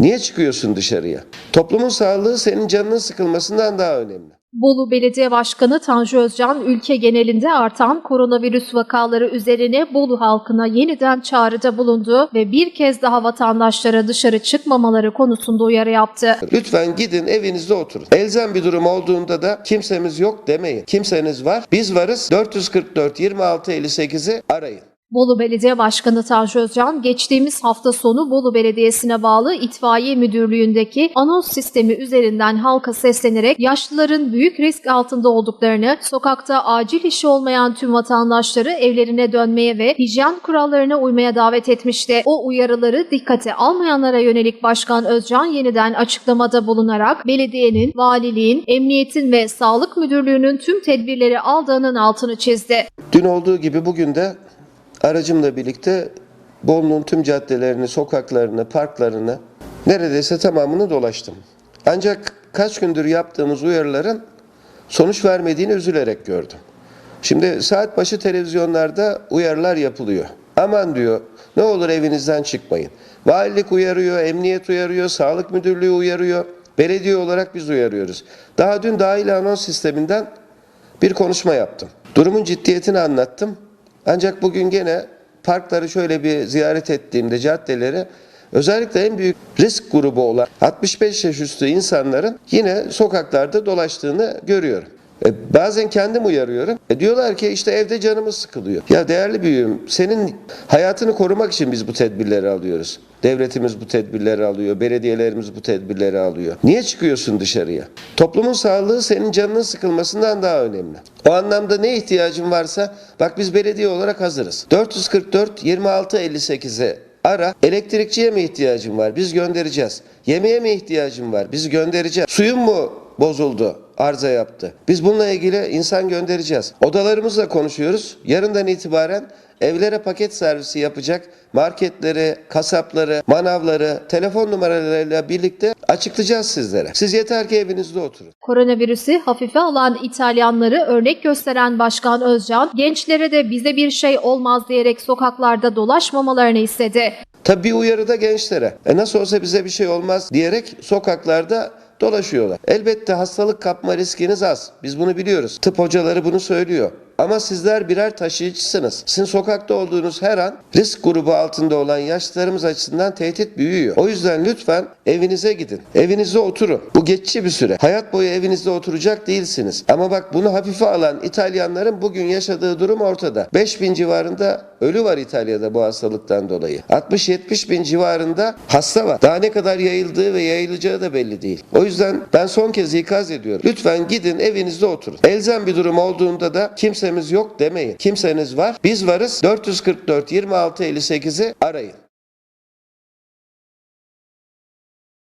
Niye çıkıyorsun dışarıya? Toplumun sağlığı senin canının sıkılmasından daha önemli. Bolu Belediye Başkanı Tanju Özcan ülke genelinde artan koronavirüs vakaları üzerine Bolu halkına yeniden çağrıda bulundu ve bir kez daha vatandaşlara dışarı çıkmamaları konusunda uyarı yaptı. Lütfen gidin evinizde oturun. Elzem bir durum olduğunda da kimsemiz yok demeyin. Kimseniz var. Biz varız. 444 26 58'i arayın. Bolu Belediye Başkanı Tanju Özcan geçtiğimiz hafta sonu Bolu Belediyesi'ne bağlı İtfaiye Müdürlüğü'ndeki anons sistemi üzerinden halka seslenerek yaşlıların büyük risk altında olduklarını, sokakta acil işi olmayan tüm vatandaşları evlerine dönmeye ve hijyen kurallarına uymaya davet etmişti. O uyarıları dikkate almayanlara yönelik Başkan Özcan yeniden açıklamada bulunarak belediyenin, valiliğin, emniyetin ve sağlık müdürlüğünün tüm tedbirleri aldığının altını çizdi. Dün olduğu gibi bugün de aracımla birlikte Bolu'nun tüm caddelerini, sokaklarını, parklarını neredeyse tamamını dolaştım. Ancak kaç gündür yaptığımız uyarıların sonuç vermediğini üzülerek gördüm. Şimdi saat başı televizyonlarda uyarılar yapılıyor. Aman diyor ne olur evinizden çıkmayın. Valilik uyarıyor, emniyet uyarıyor, sağlık müdürlüğü uyarıyor. Belediye olarak biz uyarıyoruz. Daha dün dahil anons sisteminden bir konuşma yaptım. Durumun ciddiyetini anlattım. Ancak bugün gene parkları şöyle bir ziyaret ettiğimde caddeleri özellikle en büyük risk grubu olan 65 yaş üstü insanların yine sokaklarda dolaştığını görüyorum. E, bazen kendim uyarıyorum. E, diyorlar ki işte evde canımız sıkılıyor. Ya değerli büyüğüm senin hayatını korumak için biz bu tedbirleri alıyoruz. Devletimiz bu tedbirleri alıyor, belediyelerimiz bu tedbirleri alıyor. Niye çıkıyorsun dışarıya? Toplumun sağlığı senin canının sıkılmasından daha önemli. O anlamda ne ihtiyacın varsa bak biz belediye olarak hazırız. 444 26 58'e ara. Elektrikçiye mi ihtiyacın var? Biz göndereceğiz. Yemeğe mi ihtiyacın var? Biz göndereceğiz. Suyun mu bozuldu? Arıza yaptı. Biz bununla ilgili insan göndereceğiz. Odalarımızla konuşuyoruz. Yarından itibaren evlere paket servisi yapacak marketleri, kasapları, manavları, telefon numaralarıyla birlikte açıklayacağız sizlere. Siz yeter ki evinizde oturun. Koronavirüsü hafife alan İtalyanları örnek gösteren Başkan Özcan, gençlere de bize bir şey olmaz diyerek sokaklarda dolaşmamalarını istedi. Tabii uyarı da gençlere. E nasıl olsa bize bir şey olmaz diyerek sokaklarda dolaşıyorlar. Elbette hastalık kapma riskiniz az. Biz bunu biliyoruz. Tıp hocaları bunu söylüyor. Ama sizler birer taşıyıcısınız. Sizin sokakta olduğunuz her an risk grubu altında olan yaşlılarımız açısından tehdit büyüyor. O yüzden lütfen evinize gidin. Evinizde oturun. Bu geçici bir süre. Hayat boyu evinizde oturacak değilsiniz. Ama bak bunu hafife alan İtalyanların bugün yaşadığı durum ortada. 5000 civarında ölü var İtalya'da bu hastalıktan dolayı. 60-70 bin civarında hasta var. Daha ne kadar yayıldığı ve yayılacağı da belli değil. O yüzden ben son kez ikaz ediyorum. Lütfen gidin evinizde oturun. Elzem bir durum olduğunda da kimsemiz yok demeyin. Kimseniz var. Biz varız. 444 26 58'i arayın.